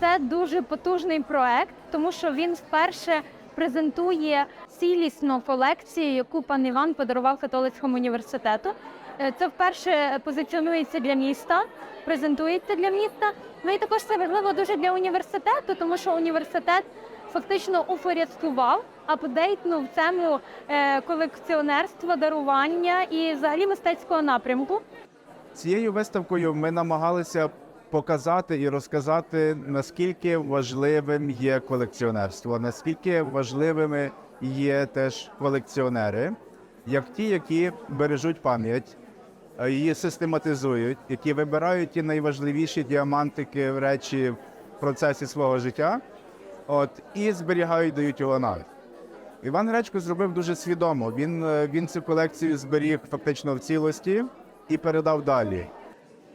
Це дуже потужний проект, тому що він вперше презентує цілісну колекцію, яку пан Іван подарував католицькому університету. Е, Це вперше позиціонується для міста, презентується для міста. Ну і також це важливо дуже для університету, тому що університет фактично упорядкував, апдейтнув тему е, колекціонерства, дарування і взагалі мистецького напрямку. Цією виставкою ми намагалися показати і розказати, наскільки важливим є колекціонерство, наскільки важливими є теж колекціонери, як ті, які бережуть пам'ять, е, її систематизують, які вибирають ті найважливіші діамантики речі в процесі свого життя, от і зберігають, дають його навіть. Іван Гречко зробив дуже свідомо. Він, е, він цю колекцію зберіг фактично в цілості і передав далі.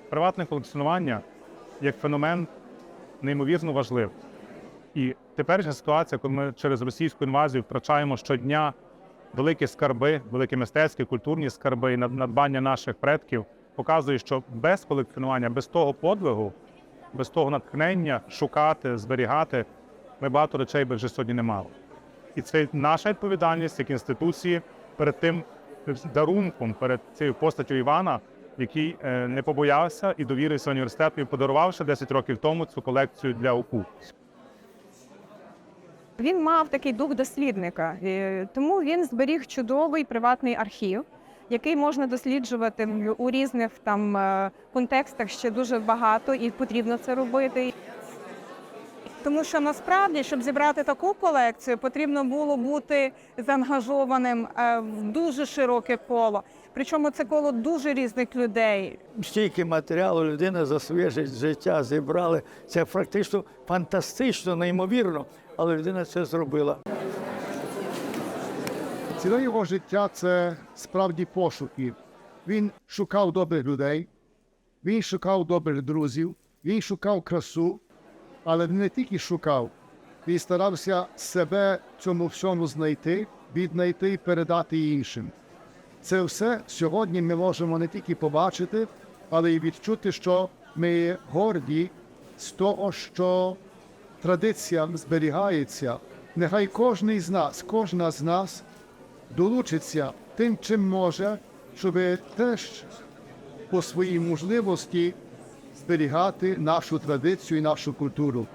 Приватне колекціонування як феномен неймовірно важливий. І теперішня ситуація, коли ми через російську інвазію втрачаємо щодня великі скарби, великі мистецькі, культурні скарби і надбання наших предків, показує, що без колекціонування, без того подвигу, без того натхнення шукати, зберігати, ми багато речей би вже сьогодні не мали. І це наша відповідальність як інституції перед тим дарунком, перед цією постаттю Івана, який е, не побоявся і довірився університету, і подарував ще 10 років тому цю колекцію для УКУ. Він мав такий дух дослідника, тому він зберіг чудовий приватний архів, який можна досліджувати у різних там е, контекстах ще дуже багато, і потрібно це робити. Тому що насправді, щоб зібрати таку колекцію, потрібно було бути заангажованим е, в дуже широке коло. Причому це коло дуже різних людей. стільки матеріалу людина за своє життя зібрали. Це практично фантастично, неймовірно, але людина це зробила. Ціле його життя це справді пошуки. Він шукав добрих людей, він шукав добрих друзів, він шукав красу, але не тільки шукав, він старався себе цьому всьому знайти, віднайти і передати іншим. Це все сьогодні ми можемо не тільки побачити, але й відчути, що ми горді з того, що традиція зберігається. Нехай кожен з нас, кожна з нас долучиться тим, чим може, щоб теж по своїй можливості зберігати нашу традицію і нашу культуру.